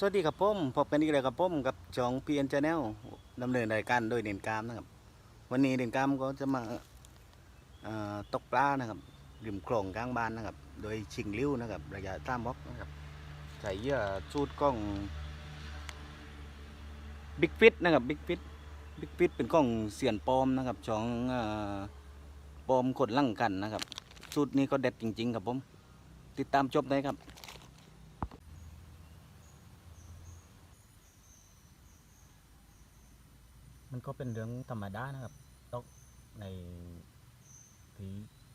สวัสดีครับผมพบกันอีกแล้วครับผมกับจองพีเอ็นชาแนลดำเนินรายการโดยเด่นกามนะครับ วันนี้เด่นกามก็จะมาเอ่อตกปลานะครับริมคลองกลางบ้านนะครับ โดยชิงลิ้วนะครับ ระยะตามบล็อกนะครับใส่เยื่อสูตรกล้องบิ๊กฟิตนะครับบิ๊กฟิตบิ๊กฟิตเป็นกล้องเสียนปลอมนะครับจองปลอมขดลั่งกันนะครับสูตรนี้ก็เด็ดจริง ๆ ครับผม ติดตามจบได้ครับ มัน ก็เป็นเรื่องธรรมดานะครับตกในที่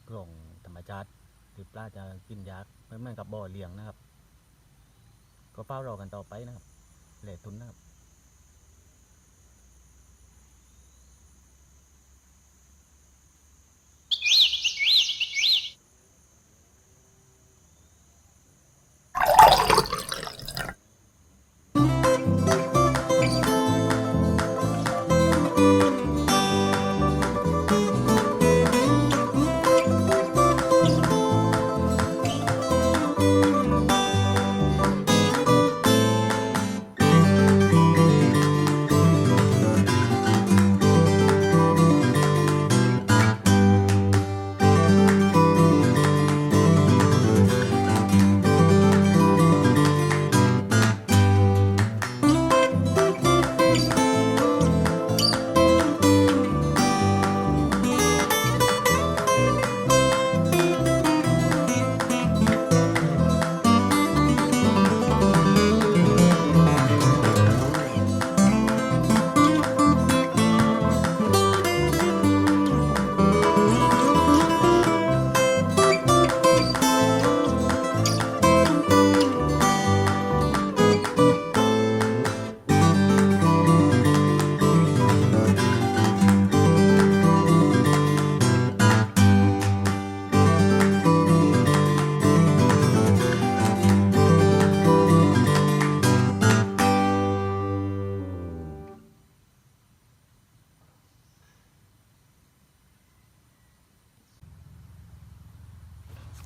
กล่องธรรมชาติหรือปลาจะกินยากไม่เหมือนกับบ่อเลี้ยงนะครับ ก็เฝ้ารอกันต่อไปนะครับเหล่ทุนนะครับ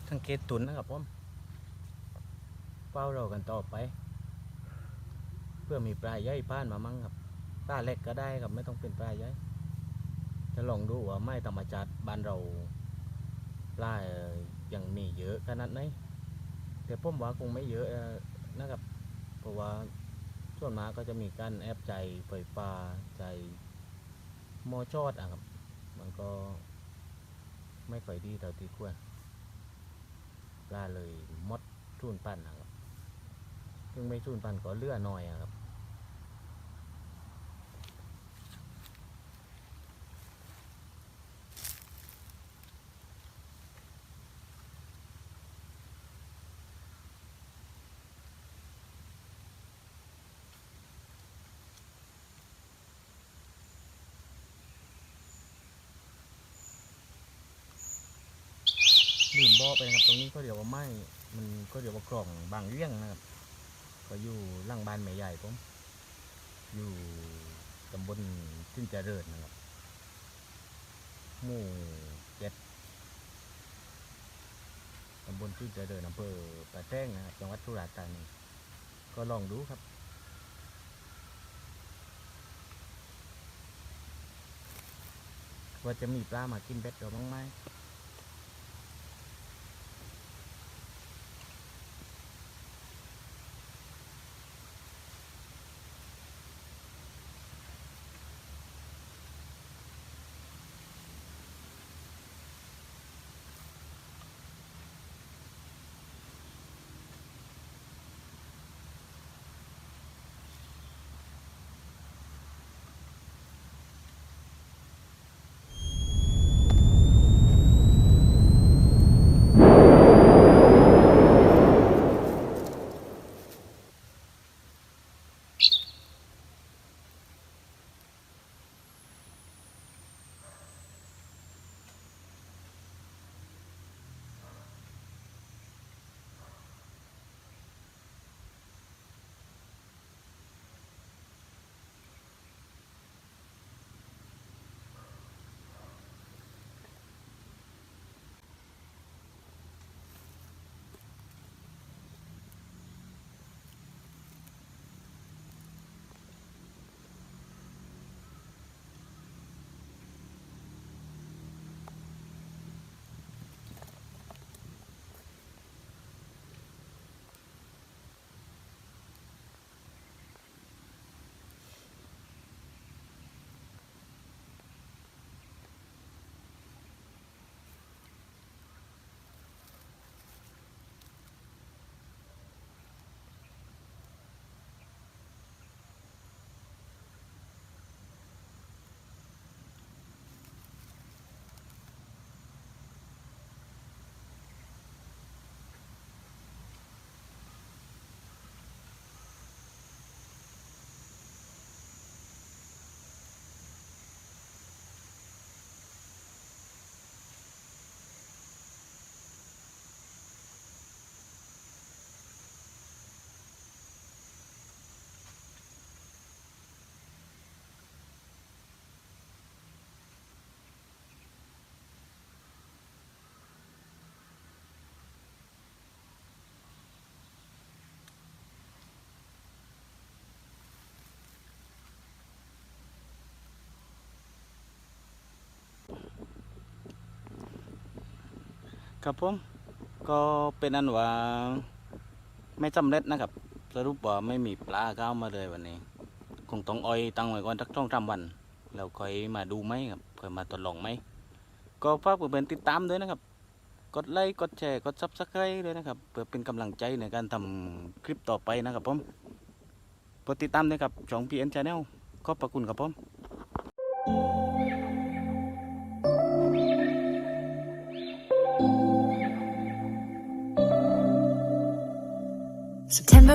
สังเกตตุนนะครับผมเฝ้ารอกันต่อไป เพื่อมีปลาย่อยผ่านมามั่งครับปลาเล็กก็ได้ครับไม่ต้องเป็นปลาย่อยจะลองดูว่าไม้ธรรมชาติบ้านเราปลาเอ่อยังมีเยอะขนาดไหนแต่ผมว่าคงไม่เยอะนะครับ เพราะว่าส่วนมากก็จะมีการแอบใจไฟฟ้าใจมอชอดอะครับ มันก็ไม่ค่อยดีเท่าที่ควร ปลาเลยมดทุ่นปั้นนะครับซึ่งไม่ทุ่นปั้นก็เลือน้อยอะครับ ลืมบ่อไปนะครับ ตรงนี้ก็เดี๋ยวว่าไม้มันก็เดี๋ยวว่ากล่องบางเรื่องนะครับ ก็อยู่ล่างบ้านแม่ใหญ่ผม อยู่ตำบลขึ้นเจริญนะครับ หมู่เจ็ดตำบลขึ้นเจริญอำเภอปะแท่งนะครับ จังหวัดสุราษฎร์ธานี ก็ลองดูครับว่าจะมีปลามากินเบ็ดเราบ้างไหม ครับผมก็เป็นอันว่าไม่สำเร็จนะครับ สรุปว่าไม่มีปลาเข้ามาเลยวันนี้ คงต้องอ้อยตั้งไว้ก่อนสักช่องสามวัน แล้วค่อยมาดูไหมครับค่อยมาทดลองไหมก็ฝากเพื่อนๆติดตามด้วยนะครับ กดไลค์กดแชร์กดซับสไครต์ด้วยนะครับ เพื่อเป็นกำลังใจในการทำคลิปต่อไปนะครับผมโปรดติดตามด้วยครับช่อง PN Channel ขอบพระคุณครับผม